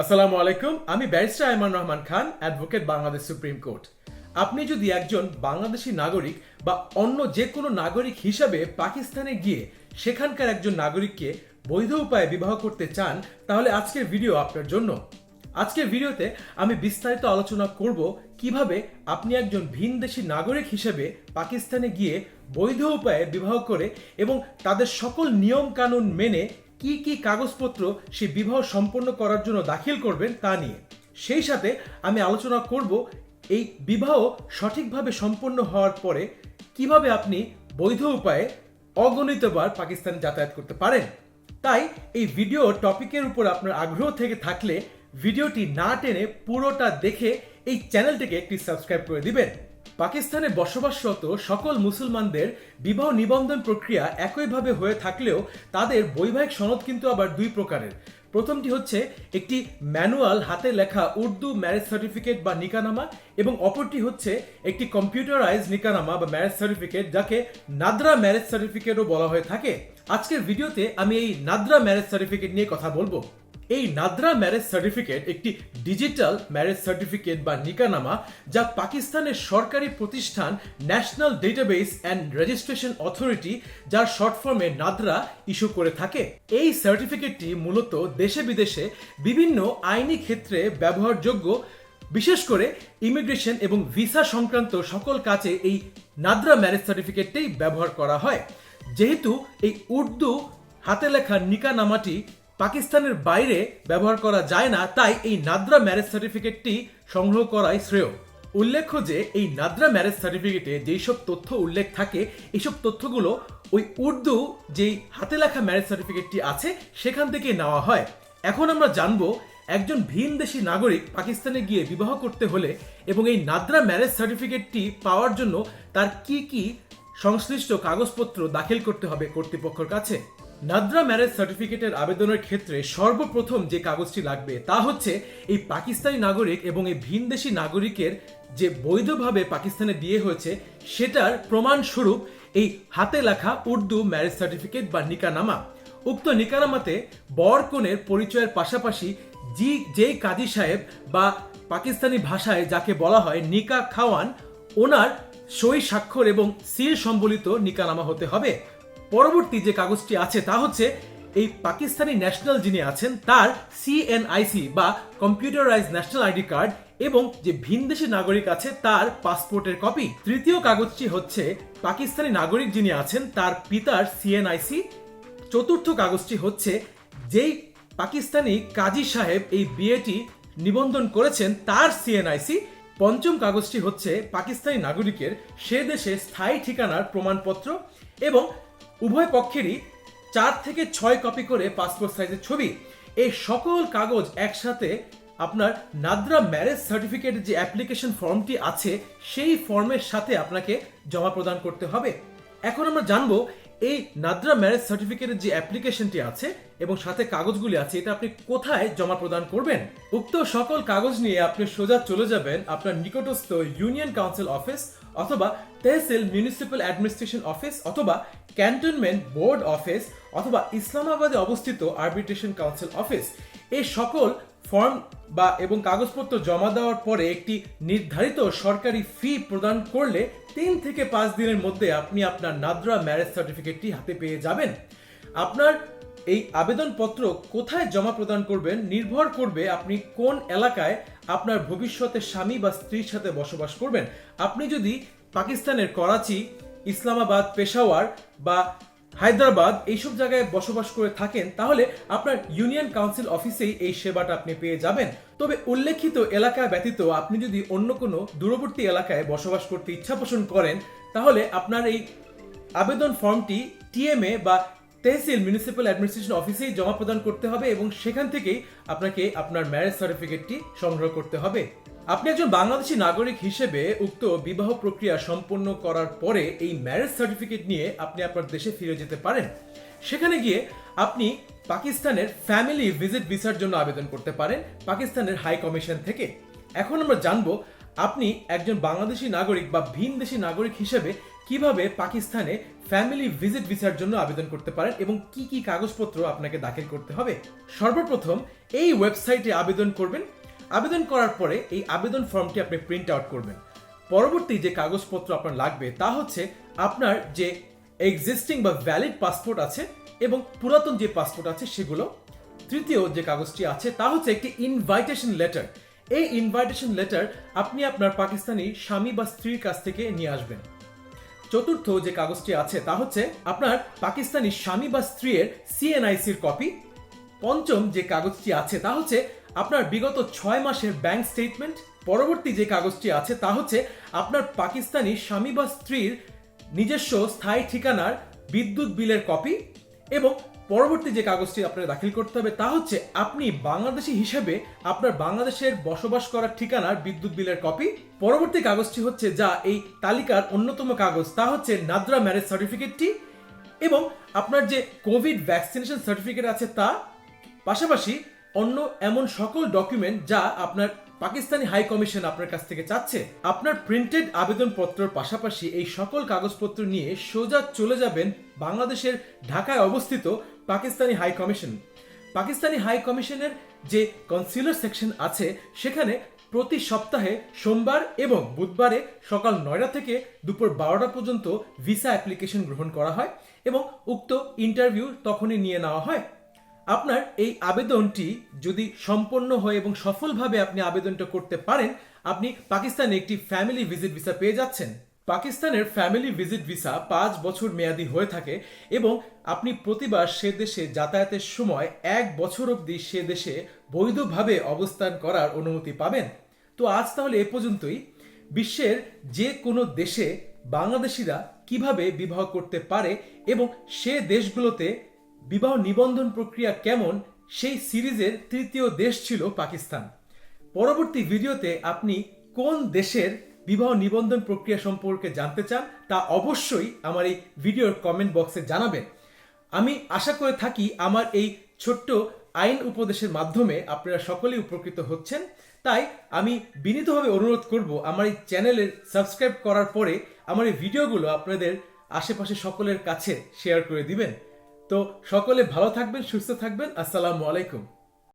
আসসালামু আলাইকুম, আমি barrister Aiman Rahman Khan, advocate Bangladesh supreme court. আপনি যদি একজন বাংলাদেশি নাগরিক বা অন্য যে কোনো নাগরিক হিসাবে পাকিস্তানে গিয়ে সেখানকার একজন নাগরিককে বৈধ উপায়ে বিবাহ করতে চান, তাহলে আজকের ভিডিও আপনার জন্য। আজকের ভিডিওতে আমি বিস্তারিত আলোচনা করব কীভাবে আপনি একজন ভিনদেশী নাগরিক হিসেবে পাকিস্তানে গিয়ে বৈধ উপায়ে বিবাহ করে এবং তাদের সকল নিয়ম কানুন মেনে কি কি কাগজপত্র সে বিবাহ সম্পন্ন করার জন্য দাখিল করবেন তা নিয়ে। সেই সাথে আমি আলোচনা করব এই বিবাহ সঠিকভাবে সম্পন্ন হওয়ার পরে কীভাবে আপনি বৈধ উপায়ে অগণিতবার পাকিস্তানে যাতায়াত করতে পারেন। তাই এই ভিডিও টপিকের উপর আপনার আগ্রহ থেকে থাকলে ভিডিওটি না টেনে পুরোটা দেখে এই চ্যানেলটিকে একটি সাবস্ক্রাইব করে দিবেন। পাকিস্তানে বসবাসরত সকল মুসলমানদের বিবাহ নিবন্ধন প্রক্রিয়া একইভাবে হয়ে থাকলেও তাদের বৈবাহিক সনদ কিন্তু আবার দুই প্রকারের। প্রথমটি হচ্ছে একটি ম্যানুয়াল, হাতে লেখা উর্দু ম্যারেজ সার্টিফিকেট বা নিকানামা এবং অপরটি হচ্ছে একটি কম্পিউটারাইজ নিকানামা বা ম্যারেজ সার্টিফিকেট যাকে নাদ্রা ম্যারেজ সার্টিফিকেটও বলা হয়ে থাকে। আজকের ভিডিওতে আমি এই নাদ্রা ম্যারেজ সার্টিফিকেট নিয়ে কথা বলব। এই নাদরা ম্যারেজ সার্টিফিকেট একটি ডিজিটাল ম্যারেজ সার্টিফিকেট বা নিকানামা যা পাকিস্তানের সরকারি প্রতিষ্ঠান national database and registration authority যার শর্ট ফর্মে নাদরা ইস্যু করে থাকে। এই সার্টিফিকেটটি মূলত দেশে বিদেশে বিভিন্ন আইনি ক্ষেত্রে ব্যবহারযোগ্য, বিশেষ করে ইমিগ্রেশন এবং ভিসা সংক্রান্ত সকল কাজে এই নাদরা ম্যারেজ সার্টিফিকেটটাই ব্যবহার করা হয়। যেহেতু এই উর্দু হাতে লেখা নিকানামাটি পাকিস্তানের বাইরে ব্যবহার করা যায় না, তাই এই নাদ্রা ম্যারেজ সার্টিফিকেটটি সংগ্রহ করাই শ্রেয়। উল্লেখ্য যে, এই নাদ্রা ম্যারেজ সার্টিফিকেটে যেই সব তথ্য উল্লেখ থাকে এইসব তথ্যগুলো ওই উর্দু যেই হাতে লেখা ম্যারেজ সার্টিফিকেটটি আছে, সেখান থেকে নেওয়া হয়। এখন আমরা জানব, একজন ভিন দেশি নাগরিক পাকিস্তানে গিয়ে বিবাহ করতে হলে এবং এই নাদ্রা ম্যারেজ সার্টিফিকেটটি পাওয়ার জন্য তার কি কি সংশ্লিষ্ট কাগজপত্র দাখিল করতে হবে কর্তৃপক্ষের কাছে? নাদরা ম্যারেজ সার্টিফিকেটের আবেদনের ক্ষেত্রে সর্বপ্রথম যে কাগজটি লাগবে তা হচ্ছে এই পাকিস্তানি নাগরিক এবং এই ভিনদেশি নাগরিকের যে বৈধভাবে পাকিস্তানে বিয়ে হয়েছে, সেটার প্রমাণস্বরূপ এই হাতে লেখা উর্দু ম্যারেজ সার্টিফিকেট বা নিকানামা। উক্ত নিকানামাতে বর কনের পরিচয়ের পাশাপাশি জি যেই কাজী সাহেব বা পাকিস্তানি ভাষায় যাকে বলা হয় নিকা খাওয়ান, ওনার সই স্বাক্ষর এবং সিল সম্বলিত নিকানামা হতে হবে। পরবর্তী যে কাগজটি আছে তা হচ্ছে এই পাকিস্তানি ন্যাশনাল যিনি আছেন, তার সিএনআইসি বা কম্পিউটারাইজ ন্যাশনাল আইডি কার্ড এবং যে ভিনদেশি নাগরিক আছে, তার পাসপোর্টের কপি। তৃতীয় কাগজটি হচ্ছে পাকিস্তানি নাগরিক যিনি আছেন, তার পিতার সিএনআইসি চতুর্থ কাগজটি হচ্ছে যেই পাকিস্তানি কাজী সাহেব এই বিয়েটি নিবন্ধন করেছেন, তার সিএনআইসি পঞ্চম কাগজটি হচ্ছে পাকিস্তানি নাগরিকের সে দেশে স্থায়ী ঠিকানার প্রমাণপত্র এবং উভয় পক্ষেরই চার থেকে ছয় কপি করে পাসপোর্ট সাইজের ছবি। এই সকল কাগজ একসাথে আপনার নাদরা ম্যারেজ সার্টিফিকেটের যে অ্যাপ্লিকেশন ফর্মটি আছে, সেই ফর্মের সাথে আপনাকে জমা প্রদান করতে হবে। এখন আমরা জানব, এই নাদ্রা ম্যারেজ সার্টিফিকেটের যে অ্যাপ্লিকেশনটি আছে এবং সাথে কাগজগুলি আছে, এটা আপনি কোথায় জমা প্রদান করবেন? উক্ত সকল কাগজ নিয়ে আপনি সোজা চলে যাবেন আপনার নিকটস্থ ইউনিয়ন কাউন্সিল অফিস অথবা তেহসিল মিউনিসিপ্যাল অ্যাডমিনিস্ট্রেশন অফিস অথবা ক্যান্টনমেন্ট বোর্ড অফিস অথবা ইসলামাবাদে অবস্থিত আরবিট্রেশন কাউন্সিল অফিস এই সকল ফর্ম বা এবং কাগজপত্র জমা দেওয়ার পরে একটি নির্ধারিত সরকারি ফি প্রদান করলে তিন থেকে পাঁচ দিনের মধ্যে আপনি আপনার নাদ্রা ম্যারেজ সার্টিফিকেটটি হাতে পেয়ে যাবেন। আপনার এই আবেদনপত্র কোথায় জমা প্রদান করবেন, নির্ভর করবে আপনি কোন এলাকায় আপনার ভবিষ্যতের স্বামী বা স্ত্রীর সাথে বসবাস করবেন। আপনি যদি পাকিস্তানের করাচি, ইসলামাবাদ, পেশাওয়ার বা হায়দ্রাবাদ এইসব জায়গায় বসবাস করে থাকেন, তাহলে আপনার ইউনিয়ন কাউন্সিল অফিসেই এই সেবাটা আপনি পেয়ে যাবেন। তবে উল্লেখিত এলাকা ব্যতীত আপনি যদি অন্য কোনো দূরবর্তী এলাকায় বসবাস করতে ইচ্ছা পোষণ করেন, তাহলে আপনার এই আবেদন ফর্মটি টিএমএ বা তেহসিল মিউনিসিপ্যাল অ্যাডমিনিস্ট্রেশন অফিসেই জমা প্রদান করতে হবে এবং সেখান থেকেই আপনাকে আপনার ম্যারেজ সার্টিফিকেটটি সংগ্রহ করতে হবে। আপনি একজন বাংলাদেশি নাগরিক হিসেবে উক্ত বিবাহ প্রক্রিয়া সম্পন্ন করার পরে এই ম্যারেজ সার্টিফিকেট নিয়ে আপনি আপনার দেশে ফিরে যেতে পারেন। সেখানে গিয়ে আপনি পাকিস্তানের ফ্যামিলি ভিজিট ভিসার জন্য আবেদন করতে পারেন, পাকিস্তানের হাই কমিশন থেকে। এখন আমরা জানব আপনি একজন বাংলাদেশি নাগরিক বা ভিন দেশি নাগরিক হিসেবে কীভাবে পাকিস্তানে ফ্যামিলি ভিজিট ভিসার জন্য আবেদন করতে পারেন এবং কি কি কাগজপত্র আপনাকে দাখিল করতে হবে। সর্বপ্রথম এই ওয়েবসাইটে আবেদন করবেন। আবেদন করার পরে এই আবেদন ফর্মটি আপনি প্রিন্ট আউট করবেন। পরবর্তী যে কাগজপত্র আপনার লাগবে তা হচ্ছে আপনার যে এক্সিস্টিং বা ভ্যালিড পাসপোর্ট আছে এবং পুরাতন যে পাসপোর্ট আছে সেগুলো। তৃতীয় যে কাগজটি আছে তা হচ্ছে একটি ইনভাইটেশন লেটার এই ইনভাইটেশন লেটার আপনি আপনার পাকিস্তানি স্বামী বা স্ত্রীর কাছ থেকে নিয়ে আসবেন। চতুর্থ যে কাগজটি আছে তা হচ্ছে আপনার পাকিস্তানি স্বামী বা স্ত্রীর সিএনআইসির কপি। পঞ্চম যে কাগজটি আছে তা হচ্ছে আপনার বিগত ছয় মাসের ব্যাংক স্টেটমেন্ট। পরবর্তী যে কাগজটি আছে তা হচ্ছে আপনার পাকিস্তানি স্বামী বা স্ত্রীর নিজস্ব স্থায়ী ঠিকানার বিদ্যুৎ বিলের কপি এবং পরবর্তী যে কাগজটি আপনার দাখিল করতে হবে তা হচ্ছে আপনি বাংলাদেশি হিসেবে আপনার বাংলাদেশের বসবাস করার ঠিকানার বিদ্যুৎ বিলের কপি। পরবর্তী কাগজটি হচ্ছে যা এই তালিকার অন্যতম কাগজ, তা হচ্ছে নাদ্রা ম্যারেজ সার্টিফিকেটটি এবং আপনার যে কোভিড ভ্যাকসিনেশন সার্টিফিকেট আছে তা। পাশাপাশি অন্য এমন সকল ডকুমেন্ট যা আপনার পাকিস্তানি হাই কমিশন আপনার কাছ থেকে চাচ্ছে। আপনার প্রিন্টেড আবেদনপত্রের পাশাপাশি এই সকল কাগজপত্র নিয়ে সোজা চলে যাবেন বাংলাদেশের ঢাকায় অবস্থিত Pakistani high commission Pakistani high কমিশনের যে কনসিলার সেকশন আছে, সেখানে প্রতি সপ্তাহে সোমবার এবং বুধবারে সকাল নয়টা থেকে দুপুর বারোটা পর্যন্ত ভিসা অ্যাপ্লিকেশন গ্রহণ করা হয় এবং উক্ত ইন্টারভিউ তখনই নিয়ে নেওয়া হয়। আপনার এই আবেদনটি যদি সম্পন্ন হয় এবং সফলভাবে আপনি আবেদনটা করতে পারেন, আপনি পাকিস্তানে একটি ফ্যামিলি ভিজিট ভিসা পেয়ে যাচ্ছেন। পাকিস্তানের ফ্যামিলি ভিজিট ভিসা পাঁচ বছর মেয়াদি হয়ে থাকে এবং আপনি প্রতিবার সে দেশে যাতায়াতের সময় এক বছর অবধি সে দেশে বৈধভাবে অবস্থান করার অনুমতি পাবেন। তো আজ তাহলে এ পর্যন্তই। বিশ্বের যে কোনো দেশে বাংলাদেশিরা কীভাবে বিবাহ করতে পারে এবং সে দেশগুলোতে বিবাহ নিবন্ধন প্রক্রিয়া কেমন, সেই সিরিজের তৃতীয় দেশ ছিল পাকিস্তান। পরবর্তী ভিডিওতে আপনি কোন দেশের বিবাহ নিবন্ধন প্রক্রিয়া সম্পর্কে জানতে চান, তা অবশ্যই আমার এই ভিডিওর কমেন্ট বক্সে জানাবেন। আমি আশা করে থাকি আমার এই ছোট্ট আইন উপদেশের মাধ্যমে আপনারা সকলেই উপকৃত হচ্ছেন। তাই আমি বিনীতভাবে অনুরোধ করব, আমার এই চ্যানেলের সাবস্ক্রাইব করার পরে আমার এই ভিডিওগুলো আপনাদের আশেপাশে সকলের কাছে শেয়ার করে দিবেন। তো সকলে ভালো থাকবেন, সুস্থ থাকবেন। আসসালামু আলাইকুম।